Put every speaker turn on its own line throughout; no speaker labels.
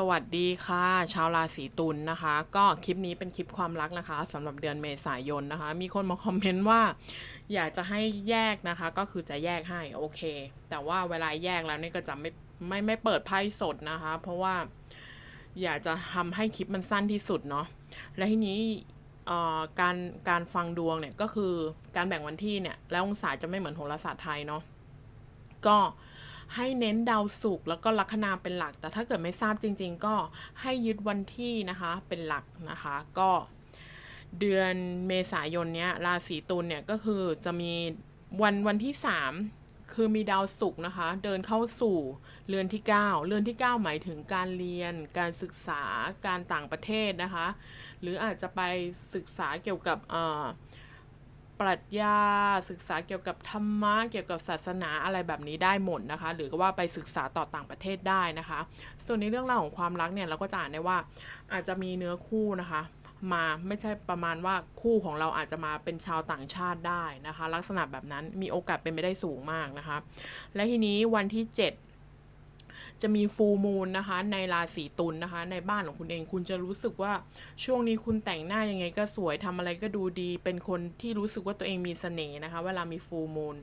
สวัสดีค่ะ ชาวราศีตุลนะคะ ก็คลิปนี้เป็นคลิปความรักนะคะสำหรับเดือนเมษายนนะคะ มีคนมาคอมเมนต์ว่า อยากจะให้แยกนะคะ ก็คือจะแยกให้โอเค แต่ว่าเวลาแยกแล้วนี่ก็จะไม่ไม่ไม่เปิดไพ่สดนะคะ เพราะว่าอยากจะทำให้คลิปมันสั้นที่สุดเนาะและทีนี้การการฟังดวงเนี่ยก็คือการแบ่งวันที่เนี่ย แล้วองศาจะไม่เหมือนโหราศาสตร์ไทยเนาะก็ ให้เน้นดาวศุกร์แล้วก็ลัคนาเป็นหลัก แต่ถ้าเกิดไม่ทราบจริง ๆ ก็ให้ยึดวันที่นะคะเป็นหลักนะคะ ก็เดือนเมษายนเนี้ยราศีตุลเนี่ยก็คือจะมีวันวันที่ 3 คือมีดาวศุกร์นะคะ เดินเข้าสู่เรือนที่ 9 เรือนที่ 9 หมายถึงการเรียน การศึกษาการต่างประเทศนะคะ หรืออาจจะไปศึกษาเกี่ยวกับเอ่อ ปรัชญาศึกษาเกี่ยวกับธรรมะเกี่ยวกับศาสนาอะไรแบบนี้ได้หมดนะคะ หรือก็ว่าไปศึกษาต่อต่างประเทศได้นะคะ ส่วนในเรื่องราวของความรักเนี่ยเราก็จะอ่านได้ว่าอาจจะมีเนื้อคู่นะคะมาไม่ใช่ประมาณว่าคู่ของเราอาจจะมาเป็นชาวต่างชาติได้นะคะ ลักษณะแบบนั้นมีโอกาสเป็นไปได้สูงมากนะคะ และทีนี้วันที่ 7 จะมีฟูมูลนะคะ ในราศีตุลนะคะ ในบ้านของคุณเองคุณจะรู้สึกว่าช่วงนี้คุณแต่งหน้ายังไงก็สวยทำอะไรก็ดูดี เป็นคนที่รู้สึกว่าตัวเองมีเสน่ห์นะคะ เวลามีฟูมูล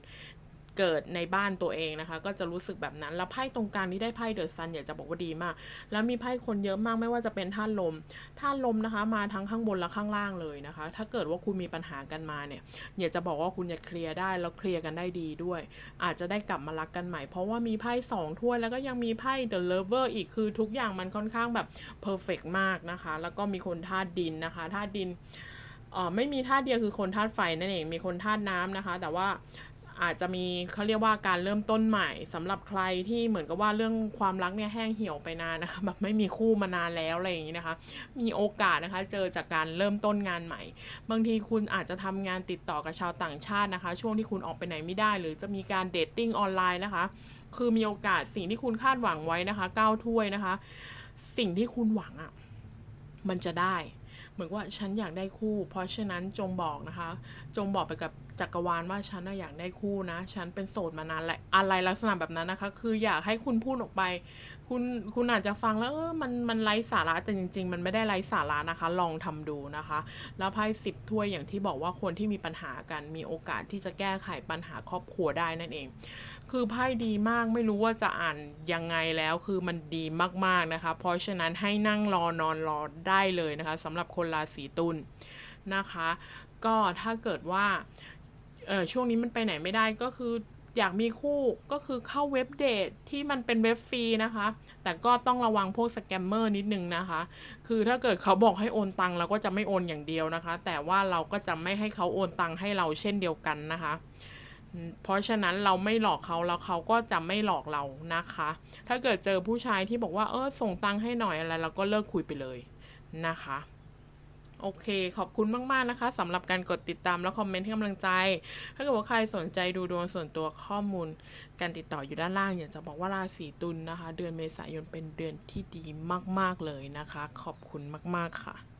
เกิดในบ้านตัวเองนะคะ ก็จะรู้สึกแบบนั้น แล้วไพ่ตรงกลางนี้ได้ไพ่เดอะซันอยากจะบอกว่าดีมาก แล้วมีไพ่คนเยอะมากไม่ว่าจะเป็นท่านลมท่านลมนะคะ มาทั้งข้างบนและข้างล่างเลยนะคะ ถ้าเกิดว่าคุณมีปัญหากันมาเนี่ยอยากจะบอกว่าคุณจะเคลียร์ได้แล้วเคลียร์กันได้ดีด้วย อาจจะได้กลับมารักกันใหม่ เพราะว่ามีไพ่สองถ้วยแล้วก็ยังมีไพ่ The Lover อีกคือทุกอย่างมันค่อนข้างแบบเพอร์เฟกมากนะคะ แล้วก็มีคนธาตุดินนะคะธาตุดินเอ่อไม่มีธาตุเดียวคือคนธาตุไฟนั่นเอง มีคนธาตุน้ำนะคะ แต่ว่า อาจจะมีเขาเรียกว่าการเริ่มต้นใหม่สำหรับใครที่เหมือนกับว่าเรื่องความรักเนี่ยแห้งเหี่ยวไปนานนะคะแบบไม่มีคู่มานานแล้วอะไรอย่างนี้นะคะ มีโอกาสนะคะ เจอจากการเริ่มต้นงานใหม่ บางทีคุณอาจจะทำงานติดต่อกับชาวต่างชาตินะคะ ช่วงที่คุณออกไปไหนไม่ได้ หรือจะมีการเดทติ้งออนไลน์นะคะ คือมีโอกาสสิ่งที่คุณคาดหวังไว้นะคะก้าวถ้วยนะคะ สิ่งที่คุณหวังอะ่ะมันจะได้ เหมือนว่าฉันอยากได้คู่ เพราะฉะนั้นจงบอกนะคะ จงบอกไปกับจักรวาลว่าฉันอยากได้คู่นะ ฉันเป็นโสดมานานแหละอะไรลักษณะแบบนั้นนะคะ คืออยากให้คุณพูดออกไป คุณคุณอาจจะฟังแล้วเออมันมันไร้สาระแต่จริง ๆ มันไม่ได้ไร้สาระนะคะ ลองทำดูนะคะ แล้วไพ่สิบถ้วยอย่างที่บอกว่าคนที่มีปัญหากันมีโอกาสที่จะแก้ไขปัญหาครอบครัวได้นั่นเอง คือไพ่ดีมากไม่รู้ว่าจะอ่านยังไงแล้วคือมันดีมากๆนะคะ เพราะฉะนั้นให้นั่งรอนอนรอได้เลยนะคะสำหรับคนราศีตุลนะคะ ก็ถ้าเกิดว่า เออช่วงนี้มันไปไหนไม่ได้ก็คืออยากมีคู่ก็คือเข้าเว็บเดทที่มันเป็นเว็บฟรีนะคะ แต่ก็ต้องระวังพวกสแกมเมอร์นิดนึงนะคะ คือถ้าเกิดเขาบอกให้โอนตังเราก็จะไม่โอนอย่างเดียวนะคะ แต่ว่าเราก็จะไม่ให้เขาโอนตังให้เราเช่นเดียวกันนะคะ เพราะฉะนั้นเราไม่หลอกเขาแล้วเขาก็จะไม่หลอกเรานะคะ ถ้าเกิดเจอผู้ชายที่บอกว่าเออส่งตังค์ให้หน่อยอะไรเราก็เลิกคุยไปเลยนะคะ โอเค ขอบคุณมากๆนะคะสำหรับการกดติดตามและคอมเมนต์ให้กำลังใจ ถ้าเกิดว่าใครสนใจดูดวงส่วนตัวข้อมูล การติดต่ออยู่ด้านล่าง อยากจะบอกว่าราศีตุลนนะคะ เดือนเมษายนเป็นเดือนที่ดีมากๆเลยนะคะ ขอบคุณมากๆค่ะ